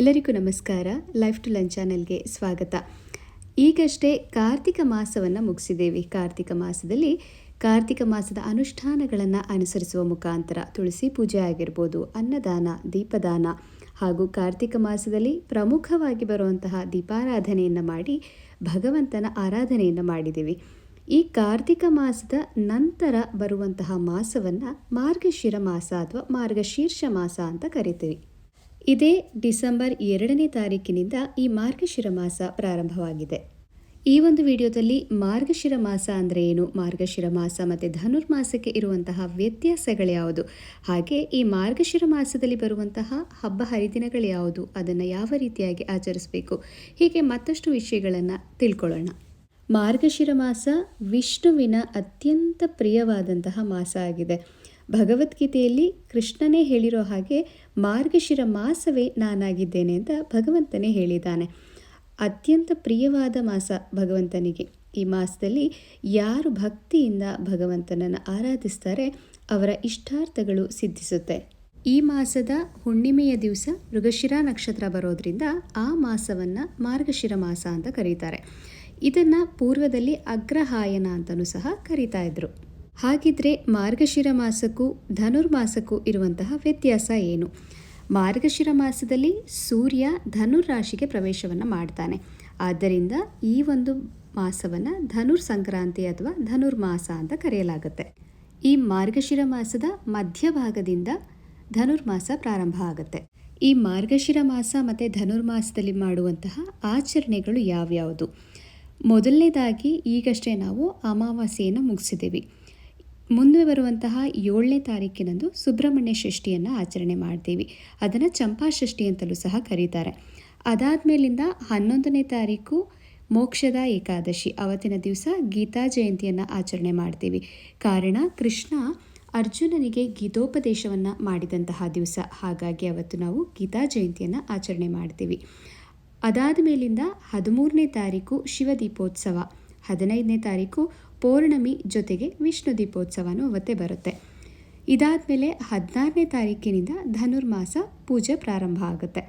ಎಲ್ಲರಿಗೂ ನಮಸ್ಕಾರ. Life to lunch ಚಾನೆಲ್ಗೆ ಸ್ವಾಗತ. ಈಗಷ್ಟೇ ಕಾರ್ತಿಕ ಮಾಸವನ್ನು ಮುಗಿಸಿದ್ದೇವೆ. ಕಾರ್ತಿಕ ಮಾಸದಲ್ಲಿ ಕಾರ್ತಿಕ ಮಾಸದ ಅನುಷ್ಠಾನಗಳನ್ನು ಅನುಸರಿಸುವ ಮುಖಾಂತರ ತುಳಸಿ ಪೂಜೆ ಆಗಿರ್ಬೋದು, ಅನ್ನದಾನ, ದೀಪದಾನ ಹಾಗೂ ಕಾರ್ತಿಕ ಮಾಸದಲ್ಲಿ ಪ್ರಮುಖವಾಗಿ ಬರುವಂತಹ ದೀಪಾರಾಧನೆಯನ್ನು ಮಾಡಿ ಭಗವಂತನ ಆರಾಧನೆಯನ್ನು ಮಾಡಿದ್ದೀವಿ. ಈ ಕಾರ್ತಿಕ ಮಾಸದ ನಂತರ ಬರುವಂತಹ ಮಾಸವನ್ನು ಮಾರ್ಗಶಿರ ಮಾಸ ಅಥವಾ ಮಾರ್ಗಶೀರ್ಷ ಮಾಸ ಅಂತ ಕರಿತೀವಿ. ಇದೇ ಡಿಸೆಂಬರ್ ಎರಡನೇ ತಾರೀಕಿನಿಂದ ಈ ಮಾರ್ಗಶಿರ ಮಾಸ ಪ್ರಾರಂಭವಾಗಿದೆ. ಈ ಒಂದು ವಿಡಿಯೋದಲ್ಲಿ ಮಾರ್ಗಶಿರ ಮಾಸ ಅಂದರೆ ಏನು? ಮಾರ್ಗಶಿರ ಮಾಸ ಮತ್ತು ಧನುರ್ಮಾಸಕ್ಕೆ ಇರುವಂತಹ ವ್ಯತ್ಯಾಸಗಳು ಯಾವುದು? ಹಾಗೆ ಈ ಮಾರ್ಗಶಿರ ಮಾಸದಲ್ಲಿ ಬರುವಂತಹ ಹಬ್ಬ ಹರಿದಿನಗಳು ಯಾವುದು? ಅದನ್ನು ಯಾವ ರೀತಿಯಾಗಿ ಆಚರಿಸಬೇಕು? ಹೀಗೆ ಮತ್ತಷ್ಟು ವಿಷಯಗಳನ್ನು ತಿಳ್ಕೊಳ್ಳೋಣ. ಮಾರ್ಗಶಿರ ಮಾಸ ವಿಷ್ಣುವಿನ ಅತ್ಯಂತ ಪ್ರಿಯವಾದಂತಹ ಮಾಸ ಆಗಿದೆ. ಭಗವದ್ಗೀತೆಯಲ್ಲಿ ಕೃಷ್ಣನೇ ಹೇಳಿರೋ ಹಾಗೆ ಮಾರ್ಗಶಿರ ಮಾಸವೇ ನಾನಾಗಿದ್ದೇನೆ ಅಂತ ಭಗವಂತನೇ ಹೇಳಿದ್ದಾನೆ. ಅತ್ಯಂತ ಪ್ರಿಯವಾದ ಮಾಸ ಭಗವಂತನಿಗೆ. ಈ ಮಾಸದಲ್ಲಿ ಯಾರು ಭಕ್ತಿಯಿಂದ ಭಗವಂತನನ್ನು ಆರಾಧಿಸ್ತಾರೆ ಅವರ ಇಷ್ಟಾರ್ಥಗಳು ಸಿದ್ಧಿಸುತ್ತೆ. ಈ ಮಾಸದ ಹುಣ್ಣಿಮೆಯ ದಿವಸ ಮೃಗಶಿರ ನಕ್ಷತ್ರ ಬರೋದ್ರಿಂದ ಆ ಮಾಸವನ್ನು ಮಾರ್ಗಶಿರ ಮಾಸ ಅಂತ ಕರೀತಾರೆ. ಇದನ್ನು ಪೂರ್ವದಲ್ಲಿ ಅಗ್ರಹಾಯನ ಅಂತಲೂ ಸಹ ಕರೀತಾ ಇದ್ರು. ಹಾಗಿದ್ರೆ ಮಾರ್ಗಶಿರ ಮಾಸಕ್ಕೂ ಧನುರ್ಮಾಸಕ್ಕೂ ಇರುವಂತಹ ವ್ಯತ್ಯಾಸ ಏನು? ಮಾರ್ಗಶಿರ ಮಾಸದಲ್ಲಿ ಸೂರ್ಯ ಧನುರ್ ರಾಶಿಗೆ ಪ್ರವೇಶವನ್ನು ಮಾಡ್ತಾನೆ. ಆದ್ದರಿಂದ ಈ ಒಂದು ಮಾಸವನ್ನು ಧನುರ್ ಸಂಕ್ರಾಂತಿ ಅಥವಾ ಧನುರ್ಮಾಸ ಅಂತ ಕರೆಯಲಾಗುತ್ತೆ. ಈ ಮಾರ್ಗಶಿರ ಮಾಸದ ಮಧ್ಯಭಾಗದಿಂದ ಧನುರ್ಮಾಸ ಪ್ರಾರಂಭ ಆಗುತ್ತೆ. ಈ ಮಾರ್ಗಶಿರ ಮಾಸ ಮತ್ತು ಧನುರ್ಮಾಸದಲ್ಲಿ ಮಾಡುವಂತಹ ಆಚರಣೆಗಳು ಯಾವ್ಯಾವುದು? ಮೊದಲನೇದಾಗಿ ಈಗಷ್ಟೇ ನಾವು ಅಮಾವಾಸ್ಯೆಯನ್ನು ಮುಗಿಸಿದ್ದೀವಿ. ಮುಂದೆ ಬರುವಂತಹ ಏಳನೇ ತಾರೀಕಿನಂದು ಸುಬ್ರಹ್ಮಣ್ಯ ಷಷ್ಠಿಯನ್ನು ಆಚರಣೆ ಮಾಡ್ತೀವಿ. ಅದನ್ನು ಚಂಪಾ ಷಷ್ಠಿ ಅಂತಲೂ ಸಹ ಕರೀತಾರೆ. ಅದಾದ ಮೇಲಿಂದ ಹನ್ನೊಂದನೇ ತಾರೀಕು ಮೋಕ್ಷದ ಏಕಾದಶಿ. ಅವತ್ತಿನ ದಿವಸ ಗೀತಾ ಜಯಂತಿಯನ್ನು ಆಚರಣೆ ಮಾಡ್ತೀವಿ. ಕಾರಣ ಕೃಷ್ಣ ಅರ್ಜುನನಿಗೆ ಗೀತೋಪದೇಶವನ್ನು ಮಾಡಿದಂತಹ ದಿವಸ. ಹಾಗಾಗಿ ಅವತ್ತು ನಾವು ಗೀತಾ ಜಯಂತಿಯನ್ನು ಆಚರಣೆ ಮಾಡ್ತೀವಿ. ಅದಾದ ಮೇಲಿಂದ ಹದಿಮೂರನೇ ತಾರೀಕು ಶಿವ ದೀಪೋತ್ಸವ. ಹದಿನೈದನೇ ತಾರೀಕು ಪೌರ್ಣಮಿ ಜೊತೆಗೆ ವಿಷ್ಣು ದೀಪೋತ್ಸವನೂ ಅವತ್ತೇ ಬರುತ್ತೆ. ಇದಾದಮೇಲೆ ಹದಿನಾರನೇ ತಾರೀಕಿನಿಂದ ಧನುರ್ಮಾಸ ಪೂಜೆ ಪ್ರಾರಂಭ ಆಗುತ್ತೆ.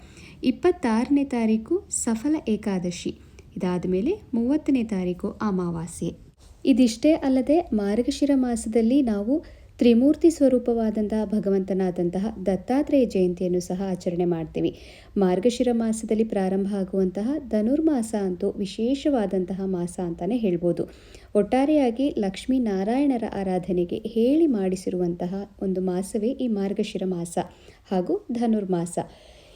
ಇಪ್ಪತ್ತಾರನೇ ತಾರೀಕು ಸಫಲ ಏಕಾದಶಿ. ಇದಾದ ಮೇಲೆ ಮೂವತ್ತನೇ ತಾರೀಕು ಅಮಾವಾಸ್ಯೆ. ಇದಿಷ್ಟೇ ಅಲ್ಲದೆ ಮಾರ್ಗಶಿರ ಮಾಸದಲ್ಲಿ ನಾವು ತ್ರಿಮೂರ್ತಿ ಸ್ವರೂಪವಾದಂತಹ ಭಗವಂತನಾದಂತಹ ದತ್ತಾತ್ರೇಯ ಜಯಂತಿಯನ್ನು ಸಹ ಆಚರಣೆ ಮಾಡ್ತೀವಿ. ಮಾರ್ಗಶಿರ ಮಾಸದಲ್ಲಿ ಪ್ರಾರಂಭ ಆಗುವಂತಹ ಧನುರ್ಮಾಸ ಅಂತೂ ವಿಶೇಷವಾದಂತಹ ಮಾಸ ಅಂತಲೇ ಹೇಳ್ಬೋದು. ಒಟ್ಟಾರೆಯಾಗಿ ಲಕ್ಷ್ಮೀ ನಾರಾಯಣರ ಆರಾಧನೆಗೆ ಹೇಳಿ ಮಾಡಿಸಿರುವಂತಹ ಒಂದು ಮಾಸವೇ ಈ ಮಾರ್ಗಶಿರ ಮಾಸ ಹಾಗೂ ಧನುರ್ಮಾಸ.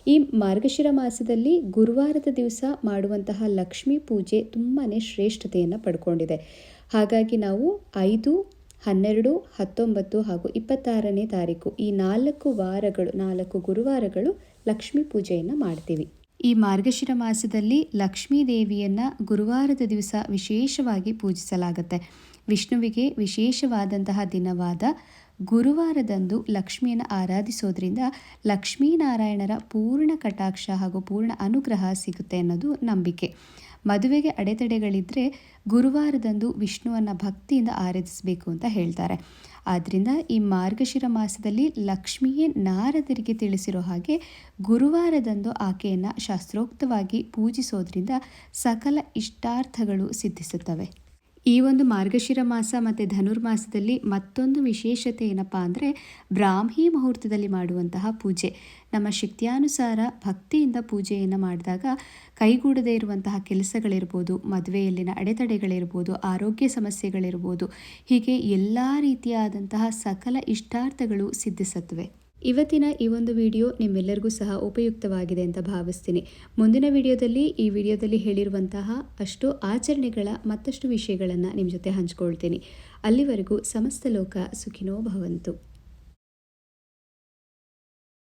ಈ ಮಾರ್ಗಶಿರ ಮಾಸದಲ್ಲಿ ಗುರುವಾರದ ದಿವಸ ಮಾಡುವಂತಹ ಲಕ್ಷ್ಮೀ ಪೂಜೆ ತುಂಬಾ ಶ್ರೇಷ್ಠತೆಯನ್ನು ಪಡ್ಕೊಂಡಿದೆ. ಹಾಗಾಗಿ ನಾವು ಐದು ಹನ್ನೆರಡು, ಹತ್ತೊಂಬತ್ತು ಹಾಗೂ ಇಪ್ಪತ್ತಾರನೇ ತಾರೀಕು ಈ ನಾಲ್ಕು ವಾರಗಳು, ನಾಲ್ಕು ಗುರುವಾರಗಳು ಲಕ್ಷ್ಮೀ ಪೂಜೆಯನ್ನು ಮಾಡ್ತೀವಿ. ಈ ಮಾರ್ಗಶಿರ ಮಾಸದಲ್ಲಿ ಲಕ್ಷ್ಮೀ ದೇವಿಯನ್ನು ಗುರುವಾರದ ದಿವಸ ವಿಶೇಷವಾಗಿ ಪೂಜಿಸಲಾಗುತ್ತೆ. ವಿಷ್ಣುವಿಗೆ ವಿಶೇಷವಾದಂತಹ ದಿನವಾದ ಗುರುವಾರದಂದು ಲಕ್ಷ್ಮಿಯನ್ನು ಆರಾಧಿಸೋದ್ರಿಂದ ಲಕ್ಷ್ಮೀನಾರಾಯಣರ ಪೂರ್ಣ ಕಟಾಕ್ಷ ಹಾಗೂ ಪೂರ್ಣ ಅನುಗ್ರಹ ಸಿಗುತ್ತೆ ಅನ್ನೋದು ನಂಬಿಕೆ. ಮದುವೆಗೆ ಅಡೆತಡೆಗಳಿದ್ದರೆ ಗುರುವಾರದಂದು ವಿಷ್ಣುವನ್ನು ಭಕ್ತಿಯಿಂದ ಆರಾಧಿಸಬೇಕು ಅಂತ ಹೇಳ್ತಾರೆ. ಆದ್ದರಿಂದ ಈ ಮಾರ್ಗಶಿರ ಮಾಸದಲ್ಲಿ ಲಕ್ಷ್ಮಿಯೇ ನಾರದರಿಗೆ ತಿಳಿಸಿರೋ ಹಾಗೆ ಗುರುವಾರದಂದು ಆಕೆಯನ್ನು ಶಾಸ್ತ್ರೋಕ್ತವಾಗಿ ಪೂಜಿಸೋದ್ರಿಂದ ಸಕಲ ಇಷ್ಟಾರ್ಥಗಳು ಸಿದ್ಧಿಸುತ್ತವೆ. ಈ ಒಂದು ಮಾರ್ಗಶಿರ ಮಾಸ ಮತ್ತು ಧನುರ್ಮಾಸದಲ್ಲಿ ಮತ್ತೊಂದು ವಿಶೇಷತೆ ಏನಪ್ಪ ಅಂದರೆ ಬ್ರಾಹ್ಮಿ ಮುಹೂರ್ತದಲ್ಲಿ ಮಾಡುವಂತಹ ಪೂಜೆ. ನಮ್ಮ ಶಕ್ತಿಯಾನುಸಾರ ಭಕ್ತಿಯಿಂದ ಪೂಜೆಯನ್ನು ಮಾಡಿದಾಗ ಕೈಗೂಡದೇ ಇರುವಂತಹ ಕೆಲಸಗಳಿರ್ಬೋದು, ಮದುವೆಯಲ್ಲಿನ ಅಡೆತಡೆಗಳಿರ್ಬೋದು, ಆರೋಗ್ಯ ಸಮಸ್ಯೆಗಳಿರ್ಬೋದು, ಹೀಗೆ ಎಲ್ಲ ರೀತಿಯಾದಂತಹ ಸಕಲ ಇಷ್ಟಾರ್ಥಗಳು ಸಿದ್ಧಿಸುತ್ತವೆ ಇವತ್ತಿನ ಈ ಒಂದು ವಿಡಿಯೋ ನಿಮ್ಮೆಲ್ಲರಿಗೂ ಸಹ ಉಪಯುಕ್ತವಾಗಿದೆ ಅಂತ ಭಾವಿಸ್ತೀನಿ. ಮುಂದಿನ ವಿಡಿಯೋದಲ್ಲಿ ಈ ವಿಡಿಯೋದಲ್ಲಿ ಹೇಳಿರುವಂತಹ ಅಷ್ಟು ಆಚರಣೆಗಳ ಮತ್ತಷ್ಟು ವಿಷಯಗಳನ್ನು ನಿಮ್ಮ ಜೊತೆ ಹಂಚ್ಕೊಳ್ತೀನಿ. ಅಲ್ಲಿವರೆಗೂ ಸಮಸ್ತ ಲೋಕ ಸುಖಿನೋ ಭವಂತು.